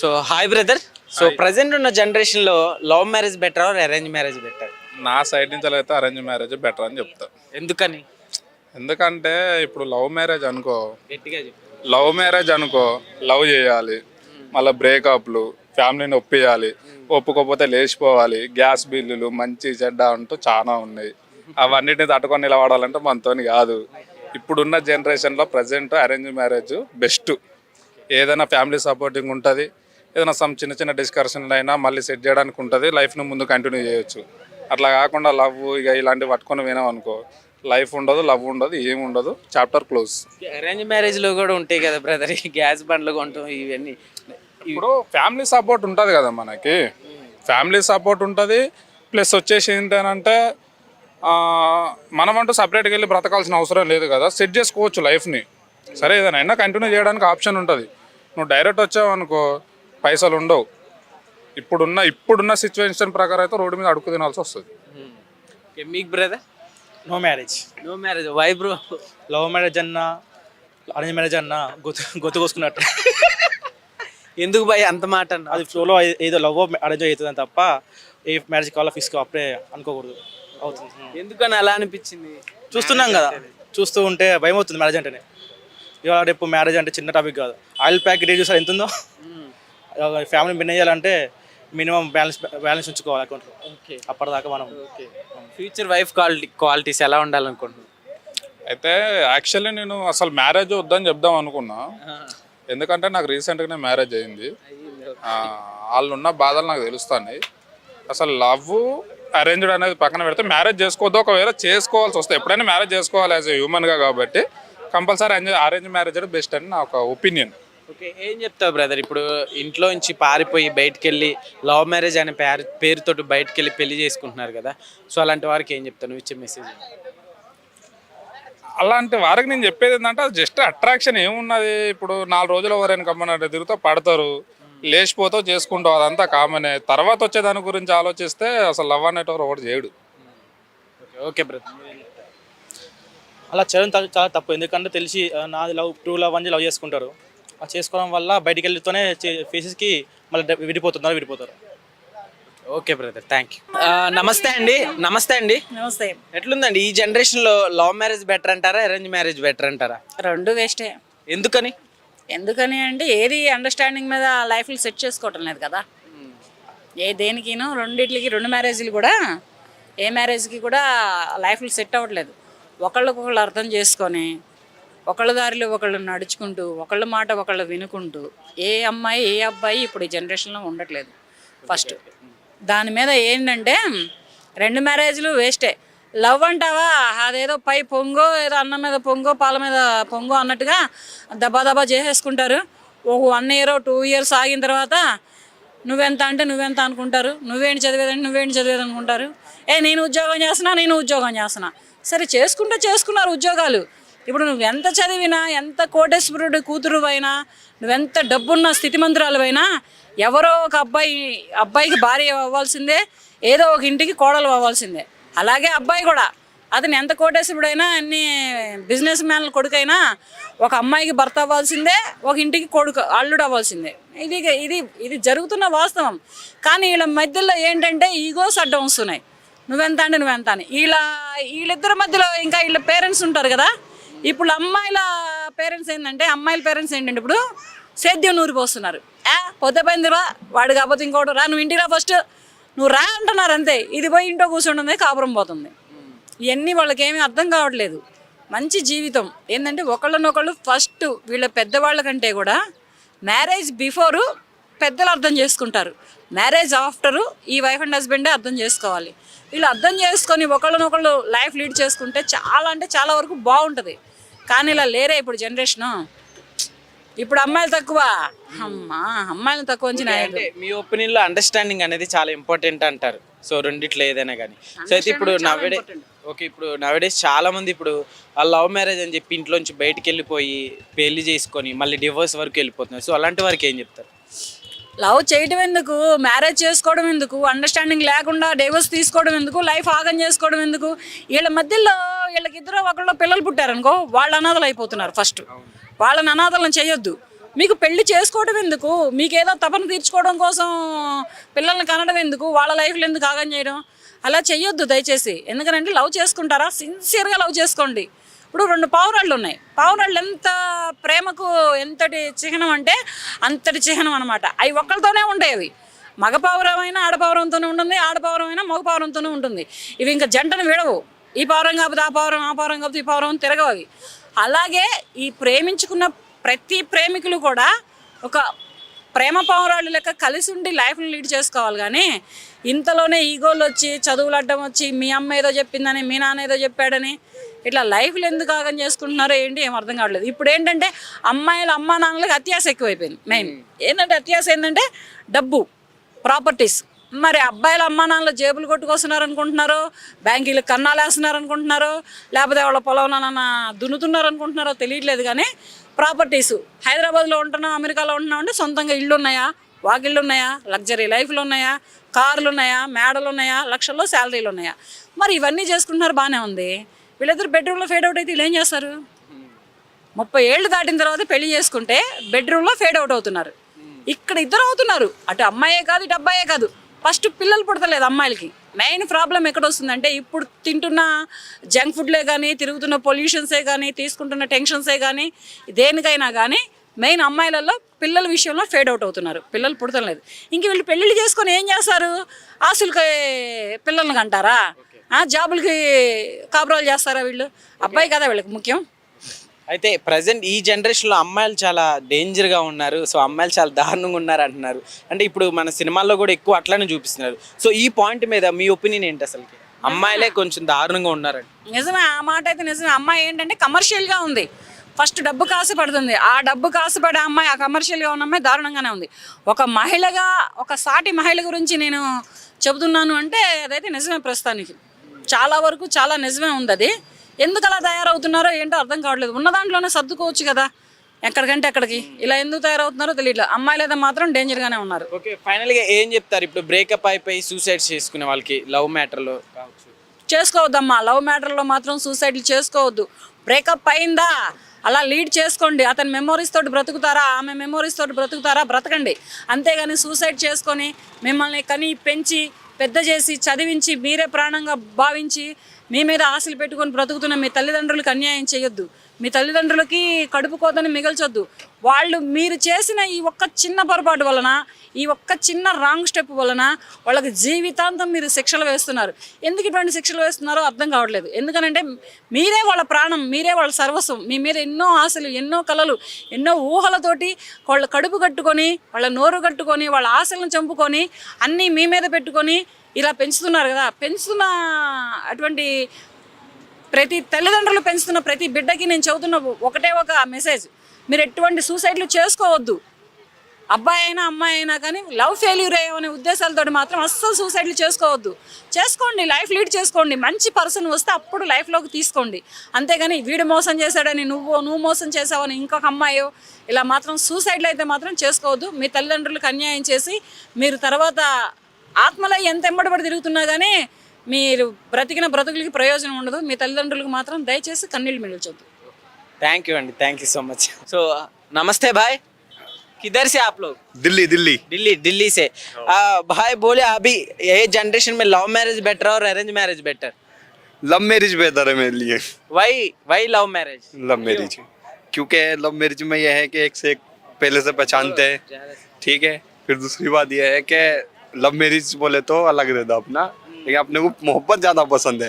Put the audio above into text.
So hi brother so present ఉన్న జనరేషన్లో love marriage better or arrange marriage better నా side నుంచి అయితే అరేంజ్ మ్యారేజ్ బెటర్ అని చెప్తా. ఎందుకని? ఎందుకంటే ఇప్పుడు లవ్ మ్యారేజ్ అనుకో లవ్ మ్యారేజ్ అనుకో లవ్ చేయాలి. మళ్ళీ బ్రేకప్లు ఫ్యామిలీని ఒప్పియాలి. ఒప్పుకోకపోతే లేచిపోవాలి. గ్యాస్ బిల్లులు మంచి చెడ్డ అంటూ చాలా ఉన్నాయి. అవన్నిటిని తట్టుకొని నిలబడాలంటే మనతోని కాదు. ఇప్పుడున్న జనరేషన్లో ప్రజెంట్ అరేంజ్ మ్యారేజ్ బెస్ట్ ఏదైనా ఫ్యామిలీ సపోర్టింగ్ ఉంటుంది. ఏదైనా సమ్ చిన్న చిన్న డిస్కషన్లు అయినా మళ్ళీ సెట్ చేయడానికి ఉంటుంది. లైఫ్ను ముందు కంటిన్యూ చేయొచ్చు. అట్లా కాకుండా లవ్ ఇక ఇలాంటివి పట్టుకొని వినాం అనుకో లైఫ్ ఉండదు లవ్ ఉండదు ఏమి ఉండదు. చాప్టర్ క్లోజ్ అరేంజ్ మ్యారేజ్లో కూడా ఉంటాయి కదా బ్రదర్ గ్యాస్ బండ్లు కొంటాం ఇవన్నీ. ఇప్పుడు ఫ్యామిలీ సపోర్ట్ ఉంటుంది కదా మనకి. ఫ్యామిలీ సపోర్ట్ ఉంటుంది. ప్లస్ వచ్చేసి ఏంటంటే ఆ, మనమంటూ సపరేట్గా వెళ్ళి బ్రతకాల్సిన అవసరం లేదు కదా. సెట్ చేసుకోవచ్చు లైఫ్ని సరే ఏదైనా అయినా కంటిన్యూ చేయడానికి ఆప్షన్ ఉంటుంది. నువ్వు డైరెక్ట్ వచ్చావు అనుకో పైసలు ఉండవు. ఇప్పుడున్న ఇప్పుడున్న సిచ్యువేషన్ ప్రకారం అయితే రోడ్డు మీద అడుగు తినాల్సి వస్తుంది. Okay, మీకు brother no marriage no marriage why bro love marriage అన్నా అరేంజ్ మ్యారేజ్ అన్నా గొత్తు గొత్తు కోసుకున్నట్టు. ఎందుకు భయ్ అంత మాట అన్న అది ఫ్లోలో ఏదో లవ్ అరేంజ్ అవుతుంది తప్ప ఏ మ్యారేజ్ కావాలో ఫిక్స్ అప్పుడే అనుకోకూడదు. అవుతుంది. ఎందుకని అలా అనిపించింది? చూస్తున్నాం కదా. చూస్తూ ఉంటే భయం అవుతుంది మ్యారేజ్ అంటేనే. ఇవాళ రేపు మ్యారేజ్ అంటే చిన్న టాపిక్ కాదు. ఆయిల్ ప్యాకెట్ చూసారు? ఎంత ఉందో ఫ్యామిలీ మెయింటైన్ చేయాలంటే మినిమం బ్యాలెన్స్ బ్యాలెన్స్ ఉంచుకోవాలి అకౌంట్లో ఓకే అప్పటిదాకా మనం okay future wife quality qualities ఎలా ఉండాలనుకుంటున్నాను అయితే యాక్చువల్లీ నేను అసలు మ్యారేజ్ వద్దని చెప్దాం అనుకున్నా. ఎందుకంటే నాకు రీసెంట్గానే మ్యారేజ్ అయింది. ఆ, వాళ్ళు ఉన్న బాధలు నాకు తెలుస్తున్నాయి. అసలు లవ్ అరేంజ్డ్ అనేది పక్కన పెడితే మ్యారేజ్ చేసుకోవద్దు. ఒకవేళ చేసుకోవాల్సి వస్తే ఎప్పుడైనా మ్యారేజ్ చేసుకోవాలి యాజ్ ఎ హ్యూమన్గా కాబట్టి కంపల్సరీ అరేంజ్ మ్యారేజ్ బెస్ట్ అని నా ఒక ఒపీనియన్ ఓకే ఏం చెప్తావు బ్రదర్? ఇప్పుడు ఇంట్లో నుంచి పారిపోయి బయటికి వెళ్ళి లవ్ మ్యారేజ్ అనే పేరు పేరుతోటి బయటికి వెళ్ళి పెళ్ళి చేసుకుంటున్నారు కదా సో అలాంటి వారికి ఏం చెప్తాను ఇచ్చే మెసేజ్ అలాంటి వారికి నేను చెప్పేది ఏంటంటే అది జస్ట్ అట్రాక్షన్ ఏమున్నది? ఇప్పుడు నాలుగు రోజులు ఎవరైనా కమ్మన్నట్టు తిరుగుతూ పడతారు లేచిపోతావు చేసుకుంటావు అదంతా కామనే. తర్వాత వచ్చే దాని గురించి ఆలోచిస్తే అసలు లవ్ అనేటవారు ఒకటి చేయడు. Okay brother. అలా చేయడం చాలా- తప్పు. ఎందుకంటే తెలిసి నాది లవ్ టూ లవ్ అని లవ్ చేసుకుంటారు. చేసుకోవడం వల్ల బయటికి వెళ్తూనే ఫేసెస్కి మళ్ళీ విడిపోతున్నారు విడిపోతారు. Okay brother thank you. నమస్తే అండి నమస్తే అండి. నమస్తే. ఎట్లుందండి ఈ జనరేషన్లో లవ్ మ్యారేజ్ బెటర్ అంటారా అరేంజ్ మ్యారేజ్ బెటర్ అంటారా? రెండు వేస్టే. ఎందుకని? ఎందుకని అంటే ఏది అండర్స్టాండింగ్ మీద లైఫ్లో సెట్ చేసుకోవటం లేదు కదా. ఏ దేనికిను రెండిట్లకి రెండు మ్యారేజ్లు కూడా ఏ మ్యారేజ్కి కూడా లైఫ్లో సెట్ అవ్వట్లేదు. ఒకళ్ళకొకళ్ళు అర్థం చేసుకొని ఒకళ్ళ దారిలో ఒకళ్ళు నడుచుకుంటూ ఒకళ్ళ మాట ఒకళ్ళు వినుకుంటూ ఏ అమ్మాయి ఏ అబ్బాయి ఇప్పుడు ఈ జనరేషన్లో ఉండట్లేదు. ఫస్ట్ దాని మీద ఏంటంటే రెండు మ్యారేజ్లు వేస్టే. లవ్ అంటావా? అదేదో పై పొంగో ఏదో అన్నం మీద పొంగో పాల మీద పొంగో అన్నట్టుగా దబా దబా చేసేసుకుంటారు. ఒక వన్ ఇయర్ టూ ఇయర్స్ ఆగిన తర్వాత నువ్వెంత అంటే నువ్వెంత అనుకుంటారు? నువ్వేంటి చదివేదంటే నువ్వేంటి చదివేది అనుకుంటారు ఏ నేను ఉద్యోగం చేస్తున్నా నేను ఉద్యోగం చేస్తున్నా. సరే చేసుకుంటే చేసుకున్నారు ఉద్యోగాలు. ఇప్పుడు నువ్వు ఎంత చదివినా ఎంత కోటేశ్వరుడు కూతురు అయినా నువ్వెంత డబ్బున్న స్థితి అయినా ఎవరో ఒక అబ్బాయి అబ్బాయికి భార్య అవ్వాల్సిందే ఏదో ఒక ఇంటికి కోడలు అవ్వాల్సిందే. అలాగే అబ్బాయి కూడా. అతను ఎంత కోటేశ్వరుడైనా అన్ని బిజినెస్ మ్యాన్ల కొడుకైనా ఒక అమ్మాయికి భర్త అవ్వాల్సిందే ఒక ఇంటికి కొడుకు అల్లుడు అవ్వాల్సిందే. ఇది ఇది ఇది జరుగుతున్న వాస్తవం. కానీ వీళ్ళ మధ్యలో ఏంటంటే ఈగోస్ అడ్డం వస్తున్నాయి నువ్వెంత అంటే నువ్వెంత అని. వీళ్ళ వీళ్ళిద్దరి మధ్యలో ఇంకా వీళ్ళ పేరెంట్స్ ఉంటారు కదా ఇప్పుడు అమ్మాయిల పేరెంట్స్ ఏంటంటే అమ్మాయిల పేరెంట్స్ ఏంటంటే ఇప్పుడు సేద్యం నూరి పోస్తున్నారు. ఏ పొద్దుపోయింది రా వాడు కాకపోతే ఇంకోటి రా నువ్వు ఇంటికి రా ఫస్ట్ నువ్వు రా అంటున్నారు అంతే. ఇది పోయి ఇంట్లో కూర్చుంటుంది కాపురం పోతుంది. ఇవన్నీ వాళ్ళకి ఏమీ అర్థం కావట్లేదు. మంచి జీవితం. ఏంటంటే ఒకళ్ళనొకళ్ళు ఫస్ట్ వీళ్ళ పెద్దవాళ్ళ కంటే కూడా మ్యారేజ్ బిఫోరు పెద్దలు అర్థం చేసుకుంటారు. మ్యారేజ్ ఆఫ్టరు ఈ వైఫ్ అండ్ హస్బెండే అర్థం చేసుకోవాలి. వీళ్ళు అర్థం చేసుకొని ఒకళ్ళనొకళ్ళు లైఫ్ లీడ్ చేసుకుంటే చాలా అంటే చాలా వరకు బాగుంటుంది. కానీ ఇలా లేరే ఇప్పుడు జనరేషను. ఇప్పుడు అమ్మాయిలు తక్కువ. అమ్మా అమ్మాయిలు తక్కువ అంటే మీ ఒపీనియన్లో అండర్స్టాండింగ్ అనేది చాలా ఇంపార్టెంట్ అంటారు. సో రెండిట్లో ఏదైనా కానీ సో అయితే ఇప్పుడు నవడే ఓకే ఇప్పుడు నవడేస్ చాలా మంది ఇప్పుడు ఆ లవ్ మ్యారేజ్ అని చెప్పి ఇంట్లోంచి బయటికి వెళ్ళిపోయి పెళ్ళి చేసుకొని మళ్ళీ డివోర్స్ వరకు వెళ్ళిపోతున్నారు. సో అలాంటి వారికి ఏం చెప్తారు? లవ్ చేయటం ఎందుకు? మ్యారేజ్ చేసుకోవడం ఎందుకు? అండర్స్టాండింగ్ లేకుండా డైవర్స్ తీసుకోవడం ఎందుకు? లైఫ్ ఆగం చేసుకోవడం ఎందుకు? వీళ్ళ మధ్యలో వీళ్ళకి ఇద్దరు ఒకళ్ళు పిల్లలు పుట్టారనుకో వాళ్ళు అనాథలు అయిపోతున్నారు ఫస్ట్ వాళ్ళని అనాథలను చేయొద్దు. మీకు పెళ్ళి చేసుకోవడం ఎందుకు? మీకు ఏదో తపన తీర్చుకోవడం కోసం పిల్లల్ని కనడం ఎందుకు? వాళ్ళ లైఫ్లో ఎందుకు ఆగం చేయడం? అలా చేయొద్దు దయచేసి. ఎందుకంటే లవ్ చేసుకుంటారా? సిన్సియర్గా లవ్ చేసుకోండి. ఇప్పుడు రెండు పావురాళ్ళు ఉన్నాయి. పావురాళ్ళు ఎంత ప్రేమకు ఎంతటి చిహ్నం అంటే అంతటి చిహ్నం అనమాట అవి ఒక్కరితోనే ఉండేవి. మగ పావురమైనా ఆడపావురంతోనే ఉంటుంది ఆడపావురమైనా మగ పావురంతోనే ఉంటుంది. ఇవి ఇంకా జంటను విడవు. ఈ పావురం కాకపోతే ఆ పావురం ఆ పావురం కాకపోతే ఈ పావురం తిరగవు అవి. అలాగే ఈ ప్రేమించుకున్న ప్రతి ప్రేమికులు కూడా ఒక ప్రేమ పావురాళ్ళు లెక్క కలిసి ఉండి లైఫ్ని లీడ్ చేసుకోవాలి కానీ ఇంతలోనే ఈగోలు వచ్చి చదువులు అడ్డం వచ్చి మీ అమ్మ ఏదో చెప్పిందని మీ నాన్న ఏదో చెప్పాడని ఇట్లా లైఫ్లు ఎందుకు ఆగం చేసుకుంటున్నారో ఏంటి ఏం అర్థం కావట్లేదు. ఇప్పుడు ఏంటంటే అమ్మాయిల అమ్మా నాన్నలకు అత్యాస ఎక్కువైపోయింది మెయిన్ ఏంటంటే అత్యాస ఏంటంటే డబ్బు ప్రాపర్టీస్ మరి అబ్బాయిల అమ్మా నాన్నలు జేబులు కొట్టుకొస్తున్నారు అనుకుంటున్నారో బ్యాంకీలకు కన్నాలు వేస్తున్నారు అనుకుంటున్నారో లేకపోతే వాళ్ళ పొలం నాన్న దున్నుతున్నారు అనుకుంటున్నారో తెలియట్లేదు కానీ ప్రాపర్టీస్ హైదరాబాద్లో ఉంటున్నాం అమెరికాలో ఉంటున్నాం అంటే సొంతంగా ఇళ్ళు ఉన్నాయా వాకిళ్ళు ఉన్నాయా లగ్జరీ లైఫ్లు ఉన్నాయా కార్లు ఉన్నాయా మేడలు ఉన్నాయా లక్షల్లో శాలరీలు ఉన్నాయా మరి ఇవన్నీ చేసుకుంటున్నారు బాగానే ఉంది. వీళ్ళిద్దరు బెడ్రూమ్లో ఫేడ్ అవుట్ అయితే వీళ్ళు ఏం చేస్తారు? ముప్పై ఏళ్ళు దాటిన తర్వాత పెళ్ళి చేసుకుంటే బెడ్రూమ్లో ఫేడ్ అవుట్ అవుతున్నారు. ఇక్కడ ఇద్దరు అవుతున్నారు. అటు అమ్మాయే కాదు ఇటు అబ్బాయే కాదు. ఫస్ట్ పిల్లలు పుడతలేదు అమ్మాయిలకి. మెయిన్ ప్రాబ్లం ఎక్కడ వస్తుందంటే ఇప్పుడు తింటున్న జంక్ ఫుడ్లే కానీ తిరుగుతున్న పొల్యూషన్సే కానీ తీసుకుంటున్న టెన్షన్సే కానీ దేనికైనా కానీ మెయిన్ అమ్మాయిలలో పిల్లల విషయంలో ఫేడ్ అవుట్ అవుతున్నారు. పిల్లలు పుడతలేదు. ఇంక వీళ్ళు పెళ్ళిళ్ళు చేసుకొని ఏం చేస్తారు? ఆస్తులకి పిల్లల్ని కంటారా? జాబులకి కాపురాలు చేస్తారా వీళ్ళు? అబ్బాయి కదా వీళ్ళకి ముఖ్యం. అయితే ప్రజెంట్ ఈ జనరేషన్లో అమ్మాయిలు చాలా డేంజర్గా ఉన్నారు. సో అమ్మాయిలు చాలా దారుణంగా ఉన్నారు అంటున్నారు అంటే ఇప్పుడు మన సినిమాల్లో కూడా ఎక్కువ అట్లానే చూపిస్తున్నారు. సో ఈ పాయింట్ మీద మీ ఒపీనియన్ ఏంటి అసలుకి? అమ్మాయిలే కొంచెం దారుణంగా ఉన్నారండి నిజమే ఆ మాట అయితే నిజమే. అమ్మాయి ఏంటంటే కమర్షియల్గా ఉంది. ఫస్ట్ డబ్బు కాసు పడుతుంది. ఆ డబ్బు కాసు పడే అమ్మాయి ఆ కమర్షియల్గా ఉన్న అమ్మాయి దారుణంగానే ఉంది. ఒక మహిళగా ఒక సాటి మహిళ గురించి నేను చెబుతున్నాను అంటే అదైతే నిజమే ప్రస్తుతానికి. చాలా వరకు చాలా నిజమే ఉంది అది. ఎందుకు అలా తయారవుతున్నారో ఏంటో అర్థం కావట్లేదు. ఉన్న దాంట్లోనే సర్దుకోవచ్చు కదా. ఎక్కడికంటే ఎక్కడికి. ఇలా ఎందుకు తయారవుతున్నారో తెలియట్లేదు. అమ్మాయిలు అయితే మాత్రం డేంజర్గానే ఉన్నారు. ఓకే ఫైనల్గా ఏం చెప్తారు? ఇప్పుడు బ్రేకప్ అయిపోయి సూసైడ్ చేసుకునే వాళ్ళకి లవ్ మ్యాటర్లో కావచ్చు. చేసుకోవద్దమ్మా. లవ్ మ్యాటర్లో మాత్రం సూసైడ్లు చేసుకోవద్దు. బ్రేకప్ అయిందా? అలా లీడ్ చేసుకోండి. అతని మెమోరీస్ తోటి బ్రతుకుతారా? ఆమె మెమోరీస్ తోటి బ్రతుకుతారా? బ్రతకండి. అంతేగాని సూసైడ్ చేసుకొని మిమ్మల్ని కని పెంచి పెద్ద చేసి చదివించి మీరే ప్రాణంగా భావించి మీ మీద ఆశలు పెట్టుకొని బ్రతుకుతున్న మీ తల్లిదండ్రులకు అన్యాయం చేయొద్దు. మీ తల్లిదండ్రులకి కడుపు కోతని మిగల్చొద్దు. వాళ్ళు మీరు చేసిన ఈ ఒక్క చిన్న పొరపాటు వలన ఈ ఒక్క చిన్న రాంగ్ స్టెప్ వలన వాళ్ళకి జీవితాంతం మీరు శిక్షలు వేస్తున్నారు. ఎందుకు ఇటువంటి శిక్షలు వేస్తున్నారో అర్థం కావట్లేదు. ఎందుకనంటే మీరే వాళ్ళ ప్రాణం మీరే వాళ్ళ సర్వస్వం. మీ మీద ఎన్నో ఆశలు ఎన్నో కళలు ఎన్నో ఊహలతోటి వాళ్ళ కడుపు కట్టుకొని వాళ్ళ నోరు కట్టుకొని వాళ్ళ ఆశలను చంపుకొని అన్నీ మీ మీద పెట్టుకొని ఇలా పెంచుతున్నారు కదా పెంచుతున్న అటువంటి ప్రతి తల్లిదండ్రులు పెంచుతున్న ప్రతి బిడ్డకి నేను చెబుతున్న ఒకటే ఒక మెసేజ్ మీరు ఎటువంటి సూసైడ్లు చేసుకోవద్దు. అబ్బాయి అయినా అమ్మాయి అయినా కానీ లవ్ ఫెయిల్యూర్ అయ్యే ఉద్దేశాలతో మాత్రం అస్సలు సూసైడ్లు చేసుకోవద్దు. చేసుకోండి లైఫ్ లీడ్ చేసుకోండి. మంచి పర్సన్ వస్తే అప్పుడు లైఫ్లోకి తీసుకోండి. అంతేగాని వీడు మోసం చేశాడని నువ్వు నువ్వు మోసం చేసావని ఇంకొక అమ్మాయో ఇలా మాత్రం సూసైడ్లు అయితే మాత్రం చేసుకోవద్దు. మీ తల్లిదండ్రులకు అన్యాయం చేసి మీరు తర్వాత ఆత్మలో ఎంత ఎంబడబడి తిరుగుతున్నా కానీ మీరు బ్రతికిన బ్రతుకులకి ప్రయోజనం ఉండదు మీ తల్లిదండ్రులకు మాత్రం దయచేసి కన్నీళ్ళు మిగిల్చొద్దు థ్యాంక్ యూ అండి thank you so much so नमस्ते भाई किधर से आप लोग दिल्ली दिल्ली दिल्ली दिल्ली से आ, भाई बोले अभी ये जनरेशन में लव मैरिज बेटर और arrange marriage better love marriage बेहतर है मेरे लिए why why love marriage love marriage क्योंकि लव मैरिज में यह है कि एक से एक पहले से पहचानते हैं ठीक है फिर दूसरी बात यह है कि लव मैरिज बोले तो अलग रहता अपना। लेकिन अपने को मोहब्बत ज़्यादा पसंद है।